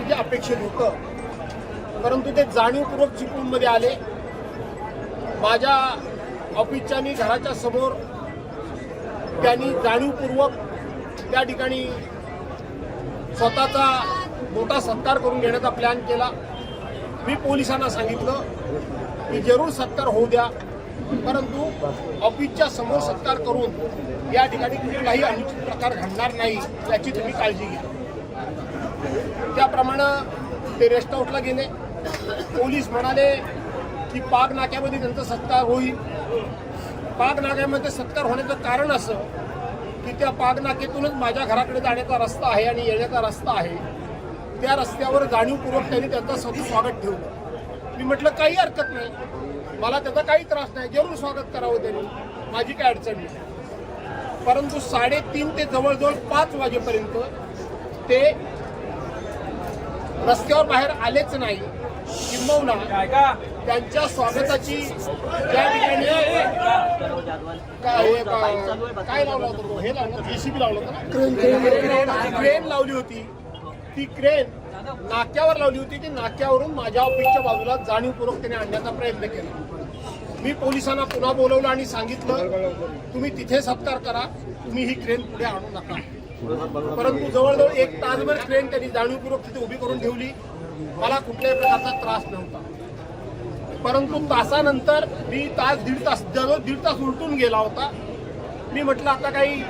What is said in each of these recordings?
नव्हतं परंतु ते जाणीवपूर्वक चिपळूणमध्ये आले. माझ्या ऑफिसच्या आणि घराच्या समोर त्यांनी जाणीवपूर्वक त्या ठिकाणी स्वतःचा मोठा सत्कार करून घेण्याचा प्लॅन केला. मी पोलिसांना सांगितलं की जरूर सत्कार होऊ द्या. परंतु ऑफिसच्या समोर सत्कार करून या ठिकाणी कुठलाही अनुचित प्रकार घडणार नाही याची तुम्ही काळजी घ्या. त्याप्रमाणे ते रेस्ट हाऊसला गेले. पोलीस म्हणाले की पाक नाक्यामध्ये त्यांचा सत्कार होईल. पाक नाक्यामध्ये सत्कार होण्याचं कारण असं की त्या पाक नाक्यातूनच माझ्या घराकडे जाण्याचा रस्ता आहे आणि येण्याचा रस्ता आहे. त्या रस्त्यावर जाणीवपूर्वक त्यांनी त्यांचं स्वतः स्वागत ठेवलं. मी म्हटलं काही हरकत नाही. मला त्याचा काही त्रास नाही. जरूर स्वागत करावं त्यांनी. माझी काय अडचण नाही. परंतु साडेतीन ते जवळजवळ पाच वाजेपर्यंत ते रस्त्यावर बाहेर आलेच नाही. किंबहुना त्यांच्या स्वागताची ज्या ठिकाणी काय हे लावलं होतं? हे लावलं जेसीबी लावलं होतं क्रेन लावली होती. ती क्रेन नाक्यावर लावली होती ती नाक्यावरून माझ्या ऑफिसच्या बाजूला जाणीवपूर्वक त्याने आणण्याचा प्रयत्न केला. मी पोलिसांना पुन्हा बोलवलं आणि सांगितलं तुम्ही तिथे सत्कार करा तुम्ही ही क्रेन पुढे आणू नका. परंतु जवळजवळ एक तासभर ट्रेन त्यांनी जाणीवपूर्वक तिथे उभी करून ठेवली. मला कुठल्याही प्रकारचा त्रास नव्हता. परंतु तासानंतर मी तास दीड तास जवळ दीड तास उलटून गेला होता. मी म्हटलं आता काही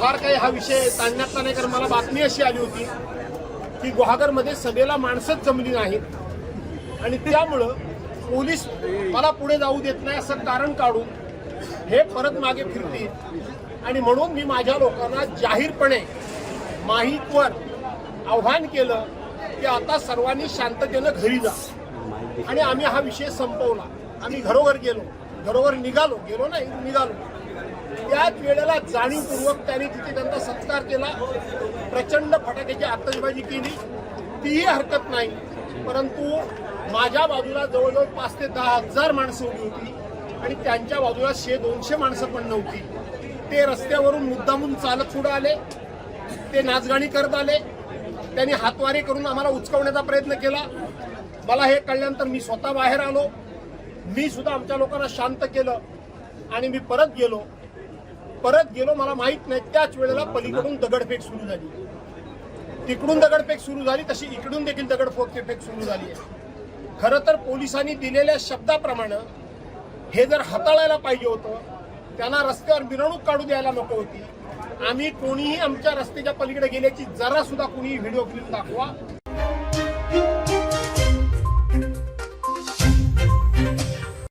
फार काही हा विषय ताणण्याचा नाही कारण मला बातमी अशी आली होती की गुहागरमध्ये सभेला माणसंच जमली नाहीत. आणि त्यामुळं पोलीस मला पुढे जाऊ देत नाही असं कारण काढून हे परत मागे फिरतील. आणि म्हणून मी माझ्या लोकांना जाहीरपणे माहीतवर आव्हान केलं की आता सर्वांनी शांततेनं घरी जा. आणि आम्ही हा विषय संपवला. आम्ही घरोघर गेलो. घरोघर निघालो. गेलो नाही निघालो. त्याच वेळेला जाणीवपूर्वक त्यांनी तिथे त्यांचा सत्कार केला. प्रचंड फटाक्याची आतषबाजी केली. तीही हरकत नाही. परंतु माझ्या बाजूला जवळजवळ पाच ते दहा हजार माणसं उभी होती. आणि त्यांच्या बाजूला शे दोनशे माणसं पण नव्हती. ते रस्त्यावरून मुद्दामून चालत पुढे आले. ते नाचगाणी करत आले. त्यांनी हातवारे करून आम्हाला उचकवण्याचा प्रयत्न केला. मला हे कळल्यानंतर मी स्वतः बाहेर आलो. मी सुद्धा आमच्या लोकांना शांत केलं. आणि मी परत गेलो. परत गेलो मला माहीत नाही त्याच वेळेला पलीकडून दगडफेक सुरू झाली. तिकडून दगडफेक सुरू झाली तशी इकडून देखील दगडफेक सुरू झाली आहे. खरं तर पोलिसांनी दिलेल्या शब्दाप्रमाणे हे जर हाताळायला पाहिजे होतं त्यांना रस्त्यावर मिरवणूक काढू द्यायला नको होती. आम्ही कोणीही आमच्या रस्त्याच्या पलीकडे गेल्याची जरा सुद्धा कोणी व्हिडिओ क्लिप दाखवा.